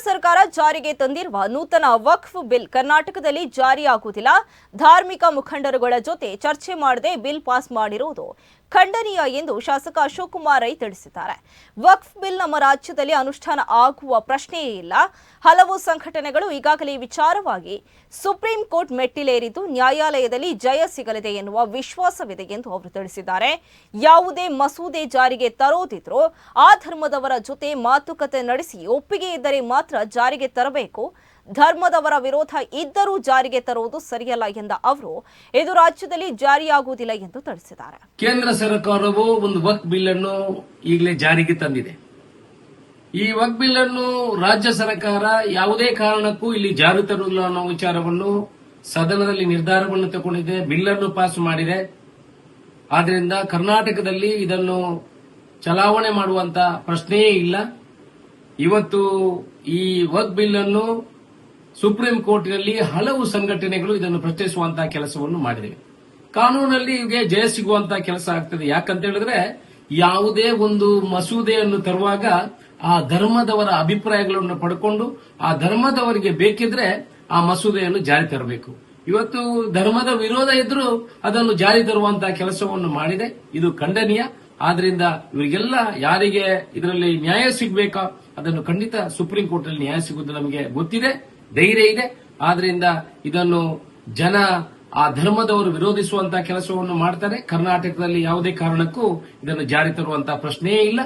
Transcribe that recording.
Mas ಸರ್ಕಾರ ಜಾರಿಗೆ ತಂದಿರುವ ನೂತನ ವಕ್ಫ್ ಬಿಲ್ ಕರ್ನಾಟಕದಲ್ಲಿ ಜಾರಿಯಾಗುವುದಿಲ್ಲ. ಧಾರ್ಮಿಕ ಮುಖಂಡರುಗಳ ಜೊತೆ ಚರ್ಚೆ ಮಾಡದೆ ಬಿಲ್ ಪಾಸ್ ಮಾಡಿರುವುದು ಖಂಡನೀಯ ಎಂದು ಶಾಸಕ ಅಶೋಕ್ ಕುಮಾರ್ ರೈ ತಿಳಿಸಿದ್ದಾರೆ. ವಕ್ಫ್ ಬಿಲ್ ನಮ್ಮ ರಾಜ್ಯದಲ್ಲಿ ಅನುಷ್ಠಾನ ಆಗುವ ಪ್ರಶ್ನೆಯೇ ಇಲ್ಲ. ಹಲವು ಸಂಘಟನೆಗಳು ಈಗಾಗಲೇ ವಿಚಾರವಾಗಿ ಸುಪ್ರೀಂ ಕೋರ್ಟ್ ಮೆಟ್ಟಿಲೇರಿದ್ದು ನ್ಯಾಯಾಲಯದಲ್ಲಿ ಜಯ ಸಿಗಲಿದೆ ಎನ್ನುವ ವಿಶ್ವಾಸವಿದೆ ಎಂದು ಅವರು ತಿಳಿಸಿದ್ದಾರೆ. ಯಾವುದೇ ಮಸೂದೆ ಜಾರಿಗೆ ತರೋದಿದ್ರೂ ಆ ಧರ್ಮದವರ ಜೊತೆ ಮಾತುಕತೆ ನಡೆಸಿ ಒಪ್ಪಿಗೆ ಇದ್ದರೆ ಮಾತ್ರ ಜಾರಿಗೆ ತರಬೇಕು. ಧರ್ಮದವರ ವಿರೋಧ ಇದ್ದರೂ ಜಾರಿಗೆ ತರುವುದು ಸರಿಯಲ್ಲ ಎಂದ ಅವರು, ಇದು ರಾಜ್ಯದಲ್ಲಿ ಜಾರಿಯಾಗುವುದಿಲ್ಲ ಎಂದು ತಿಳಿಸಿದ್ದಾರೆ. ಕೇಂದ್ರ ಸರ್ಕಾರವು ಒಂದು ವಕ್ ಬಿಲ್ ಅನ್ನು ಈಗಲೇ ಜಾರಿಗೆ ತಂದಿದೆ. ಈ ವಕ್ ಬಿಲ್ ಅನ್ನು ರಾಜ್ಯ ಸರ್ಕಾರ ಯಾವುದೇ ಕಾರಣಕ್ಕೂ ಇಲ್ಲಿ ಜಾರಿ ತರುವುದಿಲ್ಲ ಅನ್ನೋ ವಿಚಾರವನ್ನು ಸದನದಲ್ಲಿ ನಿರ್ಧಾರವನ್ನು ತಗೊಂಡಿದೆ ಬಿಲ್ ಅನ್ನು ಪಾಸ್ ಮಾಡಿದೆ. ಆದ್ರಿಂದ ಕರ್ನಾಟಕದಲ್ಲಿ ಇದನ್ನು ಚಲಾವಣೆ ಮಾಡುವಂತ ಪ್ರಶ್ನೆಯೇ ಇಲ್ಲ. ಇವತ್ತು ಈ ವಕ್ ಬಿಲ್ ಅನ್ನು ಸುಪ್ರೀಂ ಕೋರ್ಟ್ನಲ್ಲಿ ಹಲವು ಸಂಘಟನೆಗಳು ಇದನ್ನು ಪ್ರಶ್ನಿಸುವಂತಹ ಕೆಲಸವನ್ನು ಮಾಡಿದೆ ಕಾನೂನಲ್ಲಿ ಇವರಿಗೆ ಜಯ ಸಿಗುವಂತಹ ಕೆಲಸ ಆಗ್ತದೆ. ಯಾಕಂತ ಹೇಳಿದ್ರೆ ಯಾವುದೇ ಒಂದು ಮಸೂದೆಯನ್ನು ತರುವಾಗ ಆ ಧರ್ಮದವರ ಅಭಿಪ್ರಾಯಗಳನ್ನು ಪಡ್ಕೊಂಡು ಆ ಧರ್ಮದವರಿಗೆ ಬೇಕಿದ್ರೆ ಆ ಮಸೂದೆಯನ್ನು ಜಾರಿ ತರಬೇಕು. ಇವತ್ತು ಧರ್ಮದ ವಿರೋಧ ಇದ್ರೂ ಅದನ್ನು ಜಾರಿ ತರುವಂತಹ ಕೆಲಸವನ್ನು ಮಾಡಿದೆ. ಇದು ಖಂಡನೀಯ. ಆದ್ರಿಂದ ಇವರಿಗೆಲ್ಲ ಯಾರಿಗೆ ಇದರಲ್ಲಿ ನ್ಯಾಯ ಸಿಗಬೇಕಾ? ಅದನ್ನು ಖಂಡಿತ ಸುಪ್ರೀಂ ಕೋರ್ಟ್ ಅಲ್ಲಿ ನ್ಯಾಯ ಸಿಗುವುದು ನಮಗೆ ಗೊತ್ತಿದೆ, ಧೈರ್ಯ ಇದೆ. ಆದ್ರಿಂದ ಇದನ್ನು ಜನ ಆ ಧರ್ಮದವರು ವಿರೋಧಿಸುವಂತಹ ಕೆಲಸವನ್ನು ಮಾಡ್ತಾರೆ. ಕರ್ನಾಟಕದಲ್ಲಿ ಯಾವುದೇ ಕಾರಣಕ್ಕೂ ಇದನ್ನು ಜಾರಿ ತರುವಂತಹ ಪ್ರಶ್ನೆಯೇ ಇಲ್ಲ.